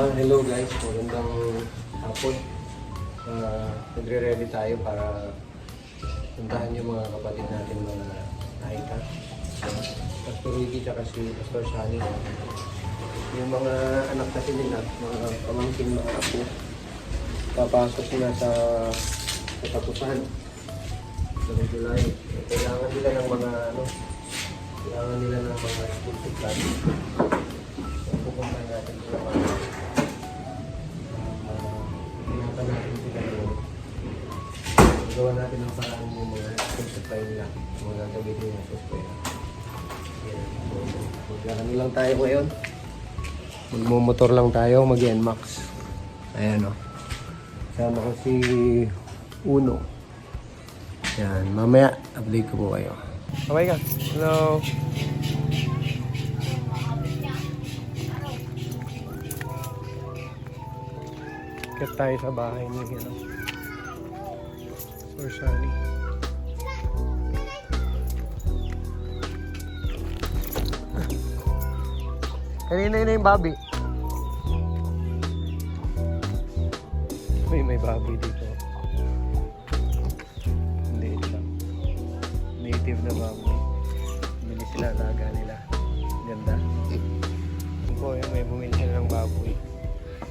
Ah, hello guys, magandang hapon. Ah, nagre-ready tayo para puntahan yung mga kapatid natin mga Aita. Pastor Ricky tsaka si Pastor Shani. Yung mga anak kasi nila, mga pamangkin, mga apo, papasok sila sa katapusan sa July. Kailangan nila ng mga ano, kailangan nila ng mga school supplies. Lang tayo ngayon. Magmumotor lang tayo, mag-NMAX. Ayan o. Kasama ko si Uno. Yan, mamaya update ko po kayo. Okay ka? Hello. Kaya tayo sa bahay ni ano. Sir Shani. Kanina na yung Bobby. May may Bobby dito. Hindi lang. Native na baboy. Bili sila alaga nila. Ganda. Po, yung may bumili sila ng baboy.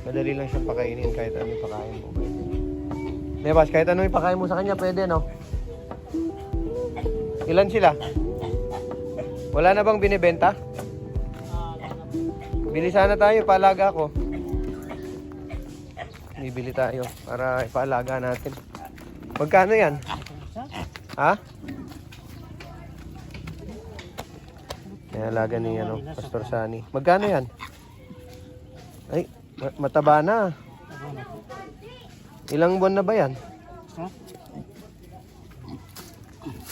Madali lang siyang pakainin kahit ano yung pakain mo. Pwede. Nebas, kahit ano yung pakain mo sa kanya, pwede, no? Ilan sila? Wala na bang binibenta? Bili sana tayo, paalaga ko. Bibili tayo para ipaalaga natin. Magkano yan? Ha? May alaga ni ano, Pastor Sani. Magkano yan? Ay, ma- mataba na. Ilang buwan na ba yan?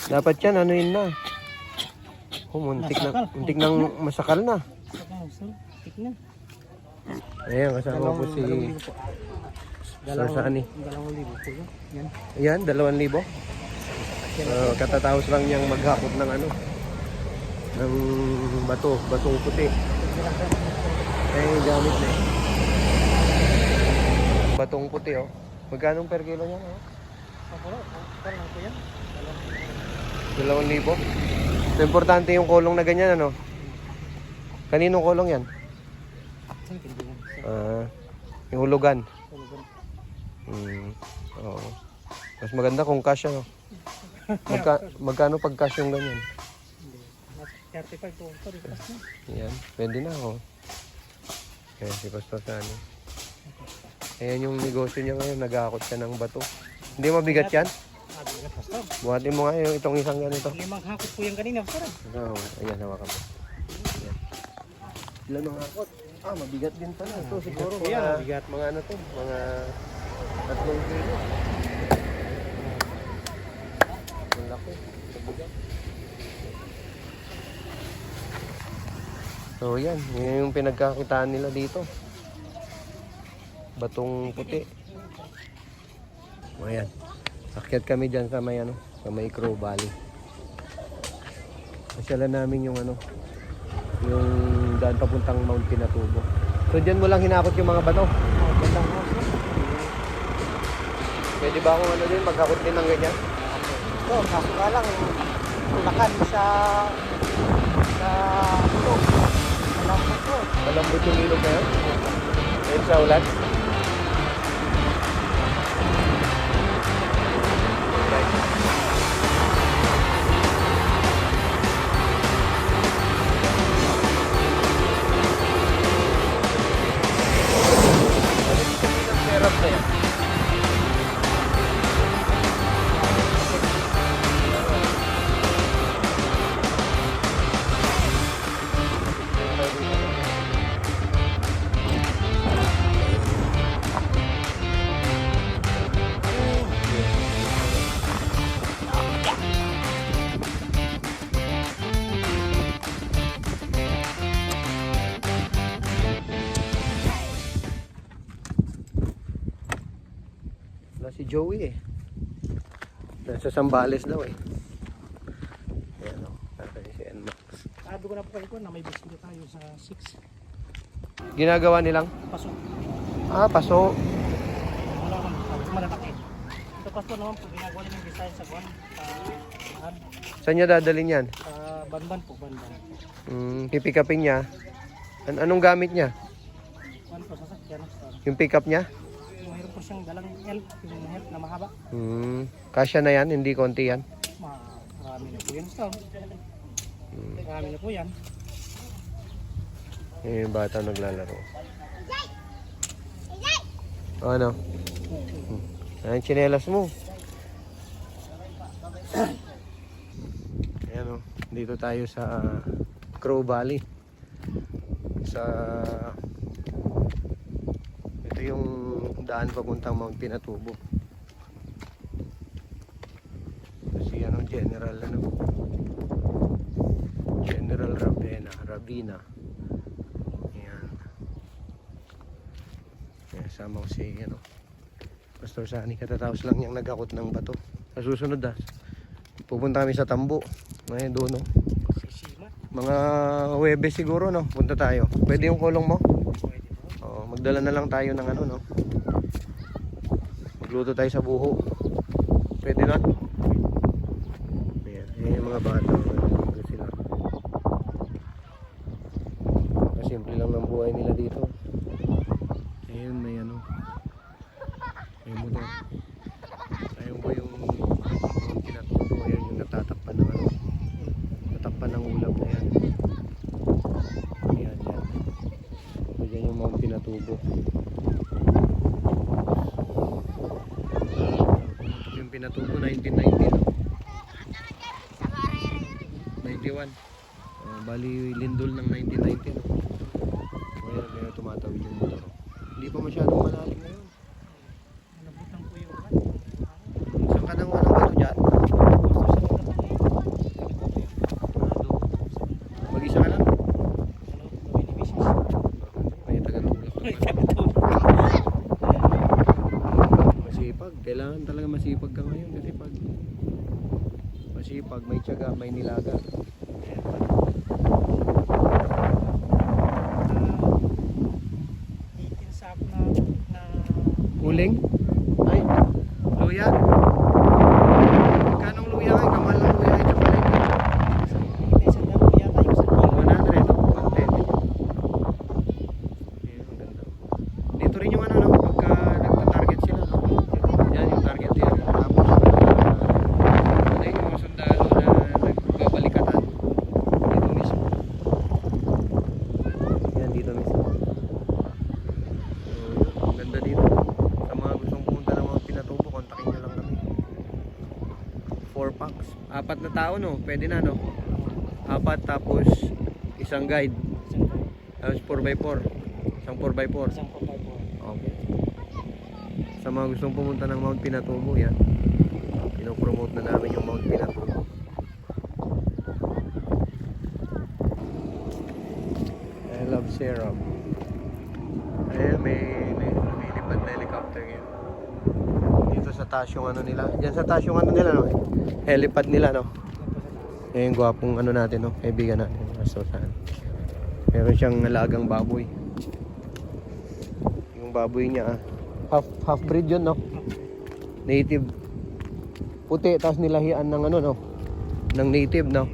Dapat yan, ano yun na. Oh, muntik na, muntik nang masakal na. Ayan, kasama ko si Sir Sani. Dalawang libo po yun. Yan. Ayan, dalawang libo. Uh, katatapos lang niyang maghakot ng ano, ng bato, batong puti. Ay, gamit na eh. Batong puti oh. Magkano per kilo niya? Oh? Dalawang libo. So, importante yung kulong na ganyan ano. Kaninong kulong yan? Ah, yung hulugan. Hmm. Oo. Mas maganda kung cash ano. Magka, magkano pag cash yung ganyan? hindi. Mas 35 to 40 plus na. Yan, pwede na oh. Ayan si Pastor Sani. Ayan yung negosyo niya ngayon, nag-aakot siya ng bato. Hindi mabigat yan? Ah, bigat pastor. Buhatin mo nga yung itong isang ganito. Limang hakot po yan kanina, pastor. Oo, ayan, hawakan mo. Ilan ang akot? Ah, mabigat din pala. Ito siguro po yan, mga, mabigat. mga ano to, mga tatlong kilo. Ang laki. Mabigat. So yan, yun yung pinagkakitaan nila dito. Batong puti. O yan. Akyat kami dyan sa may ano, sa may Crow Valley. Pasyalan namin yung ano, yung daan papuntang Mount Pinatubo. So dyan mo lang hinakot yung mga bato. Pwede ba akong ano din, maghakot din ng ganyan? Ito, kaso nga lang, lakan sa sa ito. Malambot yung ilog na yun? Ayun sa ulan? Joey eh. Nasa Sambales daw eh. Ayan o, nasa si NMAX. Sabi ko na po kayo na may bisita tayo sa 6. Ginagawa nilang Pasok. Ah, paso. Wala naman, tapos malalaki. Ito pasto naman po, ginagawa ng design sa buwan. Sa. Saan niya dadalhin yan? Sa banban po, banban. Hmm, pipikapin niya. An anong gamit niya? Kuwan po, sasakyan. Sa- Yung pickup niya? Po siyang dalang help, yung help na mahaba. Hmm, kasya na yan, hindi konti yan. Ma- Marami na po yan. So, marami na po yan. Yung yung bata naglalaro. O, ano? Hmm. Ayan, chinelas mo. Ayan o, dito tayo sa Crow Valley. Sa... Ito yung daan papuntang Mount Pinatubo. Kasi ano, General ano? General Ravena, Ravina. Ayan. Ayan, sama ko si, ano, Pastor Sani, katatapos lang niyang nagakot ng bato. Sa susunod ah, pupunta kami sa Tambo. Ngayon doon, no? Shima. Mga Webes siguro, no? Punta tayo. Pwede yung kulong mo? Pwede po. Oo, magdala na lang tayo ng ano, no? Magluto tayo sa buho. Pwede na? Ayan, ayan yung mga bata. Sila. Kasimple lang ng buhay nila dito. Ayun, may ano. May motor. Ayun po yung kinatuto. Ayun yung natatakpan ng ano. Natakpan ng ulap na yan. Ayan, yan. So, dyan yung Mount Pinatubo. Ito Pinatubo, 1990. no? 91. Uh, bali, lindol ng 1990. No? Ayan, kaya tumatawid yung motor. Hindi pa masyadong malalim ngayon. Nabutan po yung ulan. Saan ka nang walang bato dyan? Mag-isa ka lang? May tagatulak. Masipag. Kailangan talaga masipag ka ngayon kasi pag masipag, may tiyaga, may nilaga. Uling? Ay, luya. Kanong luya kay kamal ng luya ito pala. 100 o 110. Ayun, ang ganda. Dito rin yung ano, no, pagka nagta-target sila, no? Yan yung target yan. Tapos, uh, ano yung mga sundalo na nagbabalikatan. Dito mismo. Yan, dito mismo. So, ang ganda dito. Sa mga gustong pumunta ng mga pinatubo, kontakin nyo lang kami. 4 packs. Apat na tao, no? Pwede na, no? Apat tapos isang guide. Tapos 4x4. Isang 4x4. Okay. Sa mga gustong pumunta ng Mount Pinatubo, yan. Pinopromote na namin yung Mount Pinatubo. I love syrup. Ayan, may, may lumilipad na helicopter yan. Dito sa taas yung ano nila. Diyan sa taas yung ano nila, no? Helipad nila, no? Yan yung gwapong ano natin, no? Kaibigan natin. Asosan. Meron siyang alagang baboy. Yung baboy niya, ah, half, half breed yun, no? Native. Puti, tapos nilahian ng ano, no? Ng native, no?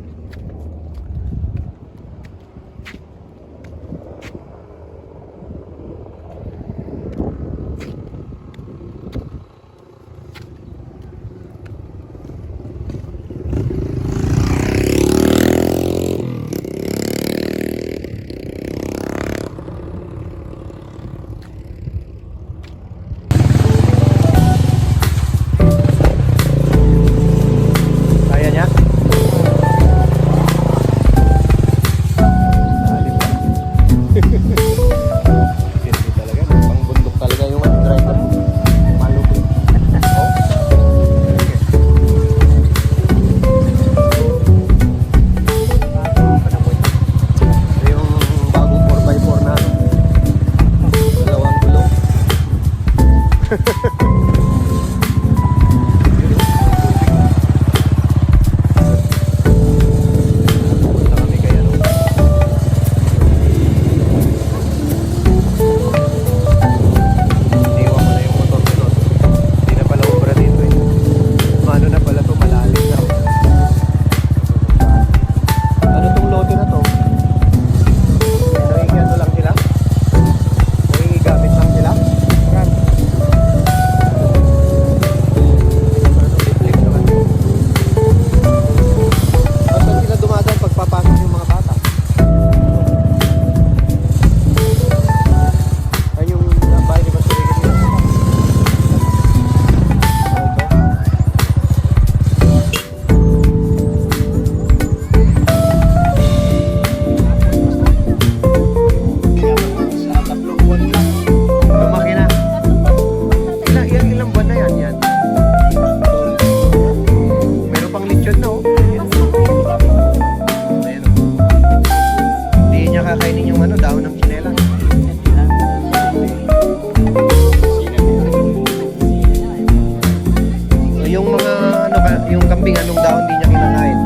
kambing, anong daon hindi niya kinakain?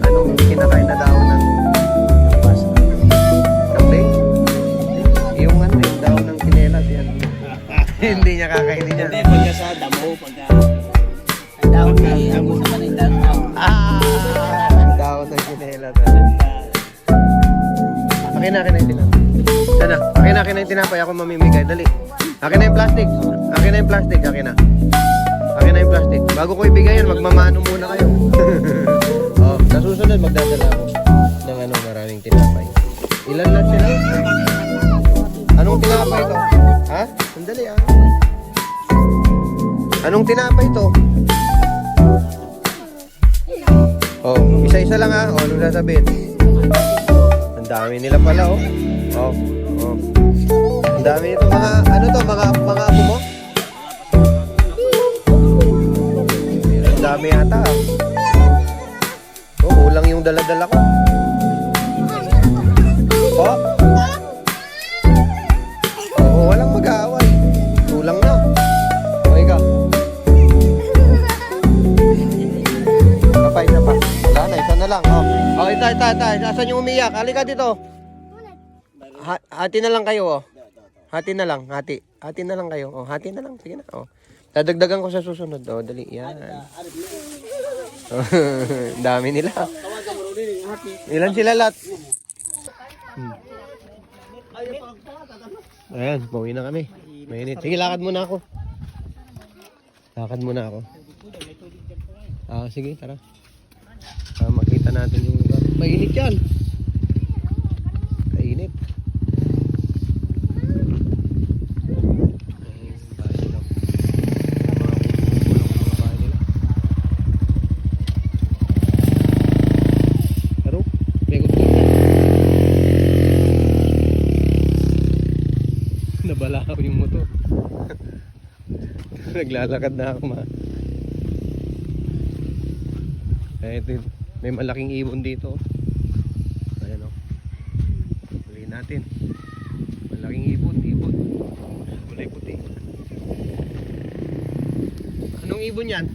Anong kinakain na daon ng basta? Kambing? Yung ano, yung daon ng kinelas ano? yan. hindi niya kakainin niya. Hindi, pagka sa damo, pagka... Ang daon na, ang gusto pa ng. Ah! Ang daon ng kinelas. Ano? Akin na, akin na yung tinapay. Sana, akin na, akin na yung tinapay. Ako mamimigay. Dali. Akin na yung plastic. Akin na yung plastic. Akin na. Akin na yung plastic. Bago ko ibigay yan, magmamano muna kayo. oh, sa susunod, magdadala ako ng ano, maraming tinapay. Ilan lang sila? Anong tinapay to? Ha? Sandali ah. Anong tinapay to? Oh, isa-isa lang ah. Oh, anong sasabihin? Ang dami nila pala oh. Oh, oh. Ang dami nito mga ano to, mga mga dami yata ah. Oh, kulang yung dala-dala ko. Oh. Oo, walang mag-aaway. Kulang na. Okay ka. Isa pa, isa pa. Wala na, isa na lang. Oh, oh ita, ita, ita. Asan yung umiyak? Halika dito. Ha hati na lang kayo, oh. Hati na lang, hati. Hati na lang kayo. Oh, hati na lang. Sige na. Oh. Dadagdagan ko sa susunod. Oh, dali. Yan. Dami nila. Ilan sila lahat? Hmm. Ayan, pauwi na kami. Mainit. Sige, lakad muna ako. Lakad muna ako. Ah, sige, tara. Para makita natin yung lugar. Mainit yan. Mainit. Ayun, bahay nila. Mga kukulong mga bahay nila. Pero, may gusto Nabala ako yung motor. Naglalakad na ako ma. Eh, ito, may malaking ibon dito. Ayan o. Huli natin. Malaking ibon, ibon. Kulay puti. Anong ibon yan?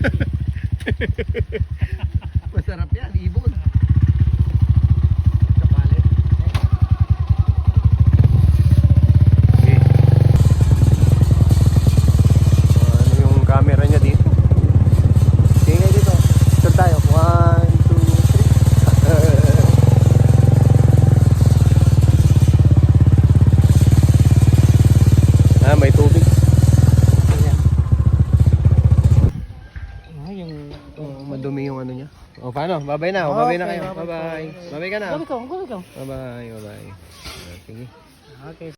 Masarap yan, ibon. Kapalit. Okay. Ano yung camera niya dito? Sige kayo dito. Saan tayo? One, two, three. ah, may tubig. Ah, yung... Oh, madumi yung ano niya. O, paano? Babay na. O, babay na kayo. Bye-bye. Babay ka na. Sabi ko, sabi ko. Bye-bye. Bye-bye. Ah, Sige. Okay.